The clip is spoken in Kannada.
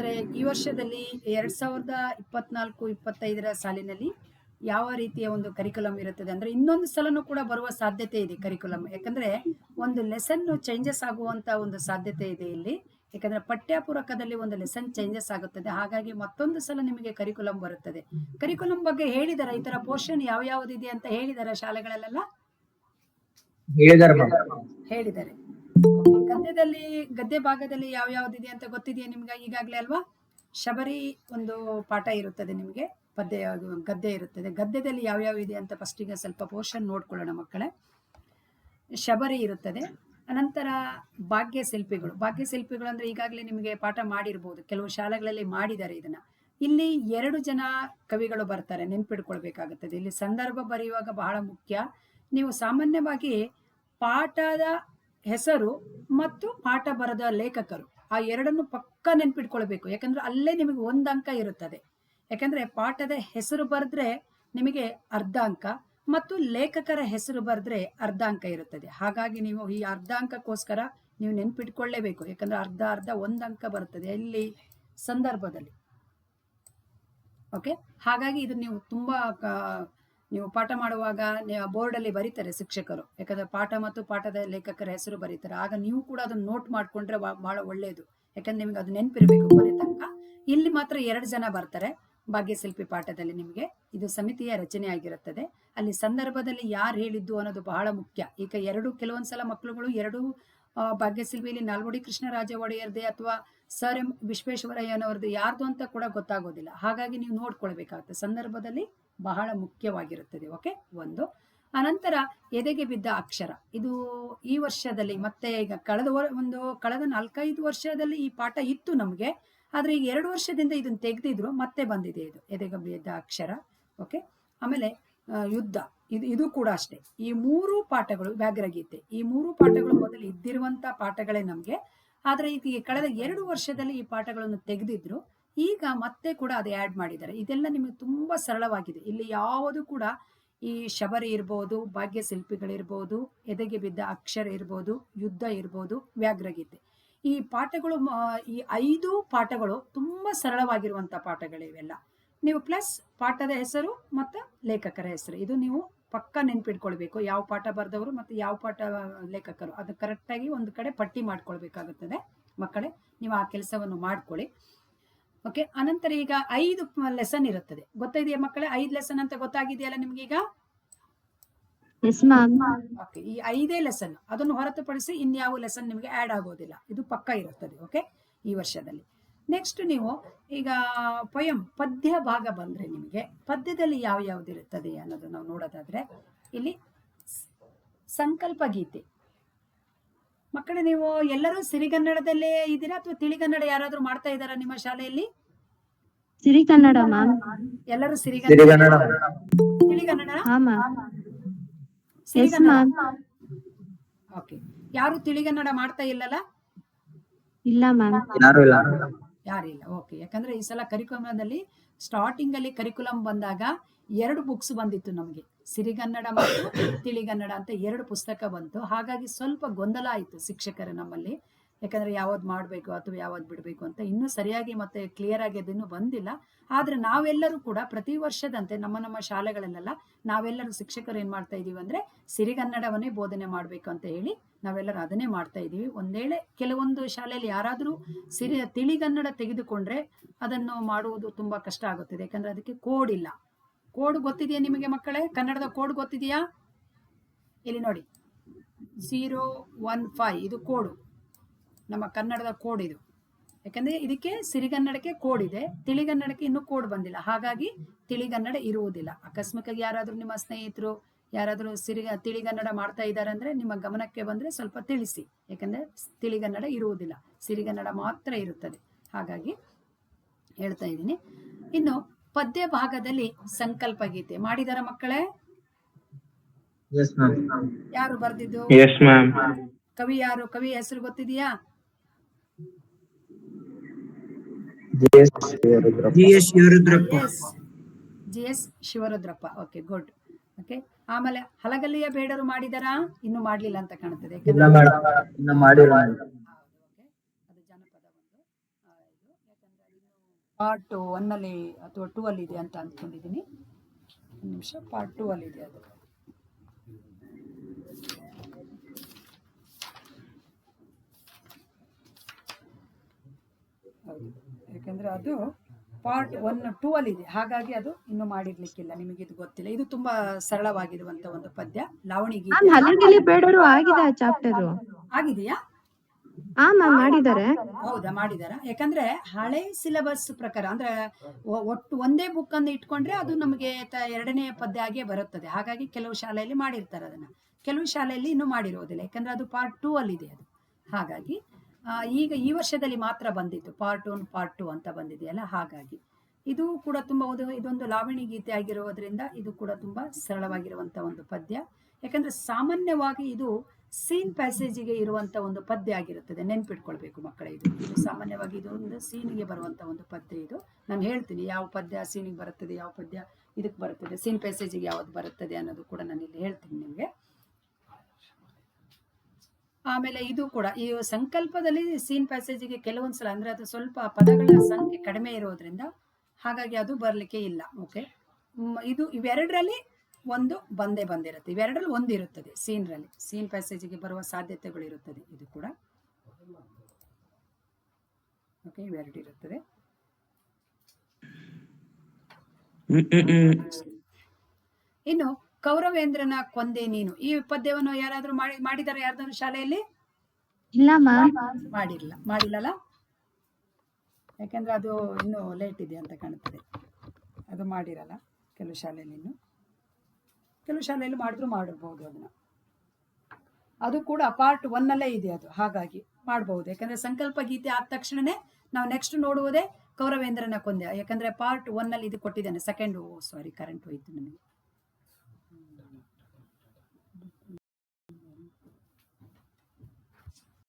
ಅಂದ್ರೆ ಈ ವರ್ಷದಲ್ಲಿ ಎರಡ್ ಸಾವಿರದ ಇಪ್ಪತ್ನಾಲ್ಕು ಇಪ್ಪತ್ತೈದರ ಸಾಲಿನಲ್ಲಿ ಯಾವ ರೀತಿಯ ಒಂದು ಕರಿಕ್ಯುಲಮ್ ಇರುತ್ತದೆ ಅಂದ್ರೆ ಇನ್ನೊಂದು ಸಲನೂ ಕೂಡ ಬರುವ ಸಾಧ್ಯತೆ ಇದೆ ಕರಿಕ್ಯುಲಮ್ ಯಾಕಂದ್ರೆ ಒಂದು ಲೆಸನ್ ಚೇಂಜಸ್ ಆಗುವಂತ ಒಂದು ಸಾಧ್ಯತೆ ಇದೆ ಇಲ್ಲಿ. ಯಾಕಂದ್ರೆ ಪಠ್ಯಪೂರಕದಲ್ಲಿ ಒಂದು ಲೆಸನ್ ಚೇಂಜಸ್ ಆಗುತ್ತದೆ. ಹಾಗಾಗಿ ಮತ್ತೊಂದು ಸಲ ನಿಮಗೆ ಕರಿಕ್ಯುಲಮ್ ಬರುತ್ತದೆ. ಕರಿಕ್ಯುಲಮ್ ಬಗ್ಗೆ ಹೇಳಿದಾರೆ ಈ ತರ ಪೋರ್ಷನ್ ಯಾವ ಯಾವ್ದಿದೆ ಅಂತ ಹೇಳಿದಾರ ಶಾಲೆಗಳಲ್ಲೆಲ್ಲ? ಹೇಳಿದ್ದಾರೆ Okay, ಗದ್ದೆ ಭಾಗದಲ್ಲಿ ಯಾವ ಯಾವ್ದಿದೆ ಅಂತ ಗೊತ್ತಿದೆಯಾ ನಿಮ್ಗೆ ಈಗಾಗ್ಲೇ ಅಲ್ವಾ? ಶಬರಿ ಒಂದು ಪಾಠ ಇರುತ್ತದೆ ನಿಮಗೆ. ಪದ್ಯ ಗದ್ದೆ ಇರುತ್ತದೆ. ಗದ್ಯದಲ್ಲಿ ಯಾವ ಯಾವ ಇದೆ ಅಂತ ಫಸ್ಟ್ ಈಗ ಸ್ವಲ್ಪ ಪೋರ್ಷನ್ ನೋಡ್ಕೊಳ್ಳೋಣ ಮಕ್ಕಳೇ. ಶಬರಿ ಇರುತ್ತದೆ. ಅನಂತರ ಭಾಗ್ಯ ಶಿಲ್ಪಿಗಳು. ಭಾಗ್ಯ ಶಿಲ್ಪಿಗಳು ಅಂದ್ರೆ ಈಗಾಗಲೇ ನಿಮಗೆ ಪಾಠ ಮಾಡಿರ್ಬೋದು. ಕೆಲವು ಶಾಲೆಗಳಲ್ಲಿ ಮಾಡಿದ್ದಾರೆ ಇದನ್ನ. ಇಲ್ಲಿ ಎರಡು ಜನ ಕವಿಗಳು ಬರ್ತಾರೆ. ನೆನ್ಪಿಡ್ಕೊಳ್ಬೇಕಾಗುತ್ತದೆ. ಇಲ್ಲಿ ಸಂದರ್ಭ ಬರೆಯುವಾಗ ಬಹಳ ಮುಖ್ಯ. ನೀವು ಸಾಮಾನ್ಯವಾಗಿ ಪಾಠದ ಹೆಸರು ಮತ್ತು ಪಾಠ ಬರೆದ ಲೇಖಕರು. ಆ ಎರಡನ್ನು ಪಕ್ಕ ನೆನ್ಪಿಟ್ಕೊಳ್ಬೇಕು. ಯಾಕಂದ್ರೆ ಅಲ್ಲೇ ನಿಮಗೆ ಒಂದು ಅಂಕ ಇರುತ್ತದೆ. ಯಾಕಂದ್ರೆ ಪಾಠದ ಹೆಸರು ಬರೆದ್ರೆ ನಿಮಗೆ ಅರ್ಧ ಅಂಕ ಮತ್ತು ಲೇಖಕರ ಹೆಸರು ಬರೆದ್ರೆ ಅರ್ಧ ಅಂಕ ಇರುತ್ತದೆ. ಹಾಗಾಗಿ ನೀವು ಈ ಅರ್ಧ ಅಂಕಕ್ಕೋಸ್ಕರ ನೀವು ನೆನ್ಪಿಟ್ಕೊಳ್ಳೇಬೇಕು ಯಾಕಂದ್ರೆ ಅರ್ಧ ಅರ್ಧ ಒಂದು ಅಂಕ ಬರುತ್ತದೆ ಇಲ್ಲಿ ಸಂದರ್ಭದಲ್ಲಿ. ಓಕೆ ಹಾಗಾಗಿ ಇದು ನೀವು ತುಂಬಾ ನೀವು ಪಾಠ ಮಾಡುವಾಗ ಬೋರ್ಡ್ ಅಲ್ಲಿ ಬರೀತಾರೆ ಶಿಕ್ಷಕರು. ಯಾಕಂದ್ರೆ ಪಾಠ ಮತ್ತು ಪಾಠದ ಲೇಖಕರ ಹೆಸರು ಬರೀತಾರೆ. ಆಗ ನೀವು ಕೂಡ ಅದನ್ನ ನೋಟ್ ಮಾಡ್ಕೊಂಡ್ರೆ ಬಹಳ ಒಳ್ಳೆಯದು ಯಾಕಂದ್ರೆ ನಿಮ್ಗೆ ಅದು ನೆನಪಿರಬೇಕು ಕೊನೆ ತನಕ. ಇಲ್ಲಿ ಮಾತ್ರ ಎರಡು ಜನ ಬರ್ತಾರೆ ಭಾಗ್ಯಶಿಲ್ಪಿ ಪಾಠದಲ್ಲಿ ನಿಮಗೆ. ಇದು ಸಮಿತಿಯ ರಚನೆ ಆಗಿರುತ್ತದೆ. ಅಲ್ಲಿ ಸಂದರ್ಭದಲ್ಲಿ ಯಾರು ಹೇಳಿದ್ದು ಅನ್ನೋದು ಬಹಳ ಮುಖ್ಯ. ಈಗ ಎರಡು ಕೆಲವೊಂದ್ಸಲ ಮಕ್ಕಳುಗಳು ಎರಡು ಭಾಗ್ಯಶಿಲ್ಪಿಯಲ್ಲಿ ನಾಲ್ವಡಿ ಕೃಷ್ಣರಾಜ ಒಡೆಯರ್ದೆ ಅಥವಾ ಸರ್ ಎಂ ವಿಶ್ವೇಶ್ವರಯ್ಯನವ್ರದ್ದು ಯಾರ್ದು ಅಂತ ಕೂಡ ಗೊತ್ತಾಗೋದಿಲ್ಲ. ಹಾಗಾಗಿ ನೀವು ನೋಡ್ಕೊಳ್ಬೇಕಾಗುತ್ತೆ. ಸಂದರ್ಭದಲ್ಲಿ ಬಹಳ ಮುಖ್ಯವಾಗಿರುತ್ತದೆ. ಓಕೆ? ಒಂದು. ಅನಂತರ ಎದೆಗೆ ಬಿದ್ದ ಅಕ್ಷರ. ಇದು ಈ ವರ್ಷದಲ್ಲಿ ಮತ್ತೆ ಈಗ ಕಳೆದ ಒಂದು ಕಳೆದ ನಾಲ್ಕೈದು ವರ್ಷದಲ್ಲಿ ಈ ಪಾಠ ಇತ್ತು ನಮಗೆ. ಆದ್ರೆ ಈಗ ಎರಡು ವರ್ಷದಿಂದ ಇದನ್ನ ತೆಗೆದಿದ್ರು, ಮತ್ತೆ ಬಂದಿದೆ ಇದು. ಎದೆಗೆ ಬಿದ್ದ ಅಕ್ಷರ. ಓಕೆ? ಆಮೇಲೆ ಯುದ್ಧ. ಇದು ಇದು ಕೂಡ ಅಷ್ಟೇ. ಈ ಮೂರು ಪಾಠಗಳು, ವ್ಯಾಘ್ರಗೀತೆ. ಈ ಮೂರು ಪಾಠಗಳು ಮೊದಲು ಇದ್ದಿರುವಂತ ಪಾಠಗಳೇ ನಮಗೆ. ಆದ್ರೆ ಈಗ ಕಳೆದ ಎರಡು ವರ್ಷದಲ್ಲಿ ಈ ಪಾಠಗಳನ್ನು ತೆಗೆದಿದ್ರು. ಈಗ ಮತ್ತೆ ಕೂಡ ಅದು ಆ್ಯಡ್ ಮಾಡಿದ್ದಾರೆ. ಇದೆಲ್ಲ ನಿಮಗೆ ತುಂಬಾ ಸರಳವಾಗಿದೆ. ಇಲ್ಲಿ ಯಾವುದು ಕೂಡ ಈ ಶಬರಿ ಇರ್ಬೋದು ಭಾಗ್ಯ ಶಿಲ್ಪಿಗಳಿರ್ಬೋದು ಎದೆಗೆ ಬಿದ್ದ ಅಕ್ಷರ ಇರ್ಬೋದು, ಯುದ್ಧ ಇರ್ಬೋದು, ವ್ಯಾಘ್ರಗೀತೆ. ಈ ಪಾಠಗಳು ಈ ಐದು ಪಾಠಗಳು ತುಂಬಾ ಸರಳವಾಗಿರುವಂತ ಪಾಠಗಳಿವೆಲ್ಲ. ನೀವು ಪ್ಲಸ್ ಪಾಠದ ಹೆಸರು ಮತ್ತು ಲೇಖಕರ ಹೆಸರು. ಇದು ನೀವು ಪಕ್ಕ ನೆನ್ಪಿಟ್ಕೊಳ್ಬೇಕು. ಯಾವ ಪಾಠ ಬರೆದವರು ಮತ್ತು ಯಾವ ಪಾಠ ಲೇಖಕರು. ಅದು ಕರೆಕ್ಟಾಗಿ ಒಂದು ಕಡೆ ಪಟ್ಟಿ ಮಾಡ್ಕೊಳ್ಬೇಕಾಗುತ್ತದೆ. ಮಕ್ಕಳೇ ನೀವು ಆ ಕೆಲಸವನ್ನು ಮಾಡ್ಕೊಳ್ಳಿ. ಓಕೆ ಅನಂತರ ಈಗ ಐದು ಲೆಸನ್ ಇರುತ್ತದೆ. ಗೊತ್ತಿದೆಯಾ ಮಕ್ಕಳೇ? ಐದು ಲೆಸನ್ ಅಂತ ಗೊತ್ತಾಗಿದೆಯಲ್ಲ ನಿಮ್ಗೀಗ? ಓಕೆ ಈ ಐದೇ ಲೆಸನ್ ಅದನ್ನು ಹೊರತುಪಡಿಸಿ ಇನ್ಯಾವ ಲೆಸನ್ ನಿಮಗೆ ಆ್ಯಡ್ ಆಗೋದಿಲ್ಲ. ಇದು ಪಕ್ಕ ಇರುತ್ತದೆ ಓಕೆ ಈ ವರ್ಷದಲ್ಲಿ. ನೆಕ್ಸ್ಟ್ ನೀವು ಈಗ ಪೊಯಂ ಪದ್ಯ ಭಾಗ ಬಂದ್ರೆ ನಿಮಗೆ. ಪದ್ಯದಲ್ಲಿ ಯಾವ ಯಾವ್ದಿರುತ್ತದೆ ಅನ್ನೋದು ನಾವು ನೋಡೋದಾದ್ರೆ ಇಲ್ಲಿ ಸಂಕಲ್ಪ ಗೀತೆ. ಮಕ್ಕಳೇ ನೀವು ಎಲ್ಲರೂ ಸಿರಿಗನ್ನಡದಲ್ಲೇ ಇದ್ದೀರಾ ಅಥವಾ ತಿಳಿಗನ್ನಡ ಯಾರಾದ್ರೂ ಮಾಡ್ತಾ ಇದ್ದಾರಾ ನಿಮ್ಮ ಶಾಲೆಯಲ್ಲಿ? ಸಿರಿ ಕನ್ನಡ ಮ್ಯಾಮ್ ಎಲ್ಲರೂ ಸಿರಿಗನ್ನಡ? ಸಿರಿಗನ್ನಡ. ತಿಳಿಗನ್ನಡ? ಓಕೆ ಯಾರು ತಿಳಿಗನ್ನಡ ಮಾಡ್ತಾ ಇಲ್ಲಲ್ಲ? ಇಲ್ಲ ಮ್ಯಾಮ್ ಯಾರು ಇಲ್ಲ. ಯಾರಿಲ್ಲ. ಓಕೆ ಯಾಕಂದ್ರೆ ಈ ಸಲ ಕರಿಕುಲಮದಲ್ಲಿ ಸ್ಟಾರ್ಟಿಂಗ್ ಅಲ್ಲಿ ಕರಿಕ್ಯುಲಮ್ ಬಂದಾಗ ಎರಡು ಬುಕ್ಸ್ ಬಂದಿತ್ತು ನಮಗೆ. ಸಿರಿಗನ್ನಡ ಮತ್ತು ತಿಳಿಗನ್ನಡ ಅಂತ ಎರಡು ಪುಸ್ತಕ ಬಂತು. ಹಾಗಾಗಿ ಸ್ವಲ್ಪ ಗೊಂದಲ ಆಯಿತು ಶಿಕ್ಷಕರ ನಮ್ಮಲ್ಲಿ. ಯಾಕಂದ್ರೆ ಯಾವ್ದು ಮಾಡಬೇಕು ಅಥವಾ ಯಾವ್ದು ಬಿಡಬೇಕು ಅಂತ ಇನ್ನೂ ಸರಿಯಾಗಿ ಮತ್ತೆ ಕ್ಲಿಯರ್ ಆಗಿ ಅದನ್ನು ಬಂದಿಲ್ಲ. ಆದ್ರೆ ನಾವೆಲ್ಲರೂ ಕೂಡ ಪ್ರತಿ ವರ್ಷದಂತೆ ನಮ್ಮ ನಮ್ಮ ಶಾಲೆಗಳಲ್ಲೆಲ್ಲ ನಾವೆಲ್ಲರೂ ಶಿಕ್ಷಕರು ಏನ್ ಮಾಡ್ತಾ ಇದೀವಿ ಅಂದ್ರೆ ಸಿರಿಗನ್ನಡವನ್ನೇ ಬೋಧನೆ ಮಾಡಬೇಕು ಅಂತ ಹೇಳಿ ನಾವೆಲ್ಲರೂ ಅದನ್ನೇ ಮಾಡ್ತಾ ಇದೀವಿ. ಒಂದೇಳೆ ಕೆಲವೊಂದು ಶಾಲೆಯಲ್ಲಿ ಯಾರಾದರೂ ಸಿರಿ, ತಿಳಿಗನ್ನಡ ತೆಗೆದುಕೊಂಡ್ರೆ ಅದನ್ನು ಮಾಡುವುದು ತುಂಬಾ ಕಷ್ಟ ಆಗುತ್ತದೆ. ಯಾಕಂದ್ರೆ ಅದಕ್ಕೆ ಕೋಡ್ ಇಲ್ಲ. ಕೋಡ್ ಗೊತ್ತಿದೆಯಾ ನಿಮಗೆ ಮಕ್ಕಳೇ? ಕನ್ನಡದ ಕೋಡ್ ಗೊತ್ತಿದೆಯಾ? ಇಲ್ಲಿ ನೋಡಿ. ಝೀರೋ ಒನ್ ಫೈವ್ ಇದು ಕೋಡು ನಮ್ಮ ಕನ್ನಡದ ಕೋಡ್ ಇದು. ಯಾಕಂದ್ರೆ ಇದಕ್ಕೆ ಸಿರಿಗನ್ನಡಕ್ಕೆ ಕೋಡ್ ಇದೆ ತಿಳಿಗನ್ನಡಕ್ಕೆ ಇನ್ನೂ ಕೋಡ್ ಬಂದಿಲ್ಲ. ಹಾಗಾಗಿ ತಿಳಿಗನ್ನಡ ಇರುವುದಿಲ್ಲ. ಆಕಸ್ಮಿಕಾಗಿ ಯಾರಾದರೂ ನಿಮ್ಮ ಸ್ನೇಹಿತರು ಯಾರಾದರೂ ಸಿರಿಗ ತಿಳಿಗನ್ನಡ ಮಾಡ್ತಾ ಇದ್ದಾರೆ ಅಂದ್ರೆ ನಿಮ್ಮ ಗಮನಕ್ಕೆ ಬಂದ್ರೆ ಸ್ವಲ್ಪ ತಿಳಿಸಿ. ಯಾಕಂದ್ರೆ ತಿಳಿಗನ್ನಡ ಇರುವುದಿಲ್ಲ. ಸಿರಿಗನ್ನಡ ಮಾತ್ರ ಇರುತ್ತದೆ. ಹಾಗಾಗಿ ಹೇಳ್ತಾ ಇದ್ದೀನಿ. ಇನ್ನು ಪದ್ಯ ಭಾಗದಲ್ಲಿ ಸಂಕಲ್ಪ ಗೀತೆ ಮಾಡಿದಾರ ಮಕ್ಕಳೇ? ಯಾರು ಬರ್ದಿದ್ದು? ಕವಿ ಯಾರು? ಕವಿ ಹೆಸರು ಗೊತ್ತಿದೆಯಾ? G S G S Shivarudrappa S G S Shivarudrappa okay good okay ಆಮೇಲೆ ಹಲಗಲ್ಲಿಯ ಬೇಡರು ಮಾಡಿದಾರಾ? ಇನ್ನು ಮಾಡ್ಲಿಲ್ಲ ಅಂತ ಕಾಣುತ್ತದೆ. ಪಾರ್ಟ್ ಒನ್ ಅಲ್ಲಿ ಅಥವಾ ಟೂ ಅಲ್ಲಿ ಇದೆ ಅಂತ ಅಂದ್ಕೊಂಡಿದ್ದೀನಿ. ಒಂದು ನಿಮಿಷ ಪಾರ್ಟ್ ಟೂ ಅಲ್ಲಿ ಇದೆ ಅದು ಹೌದು ಯಾಕಂದ್ರೆ ಅದು ಪಾರ್ಟ್ ಒನ್ ಟೂ ಅಲ್ಲಿ ಇದೆ ಹಾಗಾಗಿ ಅದು ಇನ್ನು ಮಾಡಿರ್ಲಿಕ್ಕಿಲ್ಲ. ನಿಮಗೆ ಇದು ಗೊತ್ತಿಲ್ಲ. ಇದು ತುಂಬಾ ಸರಳವಾಗಿರುವಂತ ಒಂದು ಪದ್ಯ. ಲಾವಣಿ ಮ್ಯಾಮ್ ಗೀತೆ ಹಲಗಿಲಿ ಬೇಡರು ಆಗಿದೆ ಆ ಚಾಪ್ಟರ್ ಆಗಿದೆಯಾ? ಹಾ ಮ್ಯಾಮ್ ಮಾಡಿದ್ದಾರೆ. ಹೌದಾ ಮಾಡಿದಾರ? ಯಾಕಂದ್ರೆ ಹಳೆ ಸಿಲೆಬಸ್ ಪ್ರಕಾರ ಅಂದ್ರೆ ಒಟ್ಟು ಒಂದೇ ಬುಕ್ ಅನ್ನು ಇಟ್ಕೊಂಡ್ರೆ ಅದು ನಮಗೆ ಎರಡನೇ ಪದ್ಯ ಆಗೇ ಬರುತ್ತದೆ. ಹಾಗಾಗಿ ಕೆಲವು ಶಾಲೆಯಲ್ಲಿ ಮಾಡಿರ್ತಾರೆ ಅದನ್ನ. ಕೆಲವು ಶಾಲೆಯಲ್ಲಿ ಇನ್ನು ಮಾಡಿರೋದಿಲ್ಲ. ಯಾಕಂದ್ರೆ ಅದು ಪಾರ್ಟ್ ಟೂ ಅಲ್ಲಿ ಇದೆ ಅದು. ಹಾಗಾಗಿ ಈಗ ಈ ವರ್ಷದಲ್ಲಿ ಮಾತ್ರ ಬಂದಿತ್ತು ಪಾರ್ಟ್ ಒನ್ ಪಾರ್ಟ್ ಟು ಅಂತ ಬಂದಿದೆಯಲ್ಲ, ಹಾಗಾಗಿ. ಇದು ಕೂಡ ತುಂಬ ಒಂದು, ಇದೊಂದು ಲಾವಣಿ ಗೀತೆ ಆಗಿರುವುದರಿಂದ ಇದು ಕೂಡ ತುಂಬ ಸರಳವಾಗಿರುವಂತ ಒಂದು ಪದ್ಯ. ಯಾಕಂದ್ರೆ ಸಾಮಾನ್ಯವಾಗಿ ಇದು ಸೀನ್ ಪ್ಯಾಸೇಜಿಗೆ ಇರುವಂತ ಒಂದು ಪದ್ಯ ಆಗಿರುತ್ತದೆ. ನೆನ್ಪಿಟ್ಕೊಳ್ಬೇಕು ಮಕ್ಕಳೇ, ಇದು ಸಾಮಾನ್ಯವಾಗಿ ಇದು ಒಂದು ಸೀನಿಗೆ ಬರುವಂತ ಒಂದು ಪದ್ಯ ಇದು. ನಾನು ಹೇಳ್ತೀನಿ, ಯಾವ ಪದ್ಯ ಸೀನಿಗೆ ಬರುತ್ತದೆ, ಯಾವ ಪದ್ಯ ಇದಕ್ಕೆ ಬರುತ್ತದೆ ಸೀನ್ ಪ್ಯಾಸೇಜಿಗೆ ಯಾವ್ದು ಬರುತ್ತದೆ ಅನ್ನೋದು ಕೂಡ ನಾನು ಇಲ್ಲಿ ಹೇಳ್ತೀನಿ ನಿಮಗೆ. ಆಮೇಲೆ ಇದು ಕೂಡ ಈ ಸಂಕಲ್ಪದಲ್ಲಿ ಸೀನ್ ಪ್ಯಾಸೇಜಿಗೆ ಕೆಲವೊಂದ್ಸಲ ಅಂದ್ರೆ ಅದು ಸ್ವಲ್ಪ ಪದಗಳ ಸಂಖ್ಯೆ ಕಡಿಮೆ ಇರೋದ್ರಿಂದ ಹಾಗಾಗಿ ಅದು ಬರಲಿಕ್ಕೆ ಇಲ್ಲ ಓಕೆ ಇದು ಇವೆರಡರಲ್ಲಿ ಒಂದು ಬಂದೇ ಬಂದಿರುತ್ತೆ ಇವೆರಡರಲ್ಲಿ ಒಂದು ಇರುತ್ತದೆ ಸೀನ್ರಲ್ಲಿ ಸೀನ್ ಪ್ಯಾಸೇಜಿಗೆ ಬರುವ ಸಾಧ್ಯತೆಗಳು ಇರುತ್ತದೆ ಇದು ಕೂಡ. ಓಕೆ ಇವೆರಡು ಇರುತ್ತದೆ. ಇನ್ನು ಕೌರವೇಂದ್ರನ ಕೊಂದೆ ನೀನು. ಈ ಪದ್ಯವನ್ನು ಯಾರಾದ್ರೂ ಮಾಡಿ ಮಾಡಿದಾರೆ ಯಾರ್ದಾದ್ರು ಶಾಲೆಯಲ್ಲಿ? ಇಲ್ಲ ಮಾಡಿಲ್ಲ. ಮಾಡಿಲ್ಲಲ್ಲ ಯಾಕಂದ್ರೆ ಅದು ಇನ್ನೂ ಲೇಟ್ ಇದೆ ಅಂತ ಕಾಣುತ್ತದೆ ಅದು ಮಾಡಿರಲ್ಲ ಕೆಲವು ಶಾಲೆಯಲ್ಲಿ ಇನ್ನು. ಕೆಲವು ಶಾಲೆಯಲ್ಲಿ ಮಾಡಿದ್ರು ಮಾಡಬಹುದು ಅದನ್ನ. ಅದು ಕೂಡ ಪಾರ್ಟ್ ಒನ್ನಲ್ಲೇ ಇದೆ ಅದು. ಹಾಗಾಗಿ ಮಾಡಬಹುದು ಯಾಕಂದ್ರೆ ಸಂಕಲ್ಪ ಗೀತೆ ಆದ ತಕ್ಷಣನೇ ನಾವು ನೆಕ್ಸ್ಟ್ ನೋಡುವುದೇ ಕೌರವೇಂದ್ರನ ಕೊಂದೆ. ಯಾಕಂದ್ರೆ ಪಾರ್ಟ್ ಒನ್ನಲ್ಲಿ ಇದು ಕೊಟ್ಟಿದ್ದಾನೆ. ಸೆಕೆಂಡ್ ಸಾರಿ ಕರೆಂಟ್ ಹೋಯ್ತು ನಮಗೆ.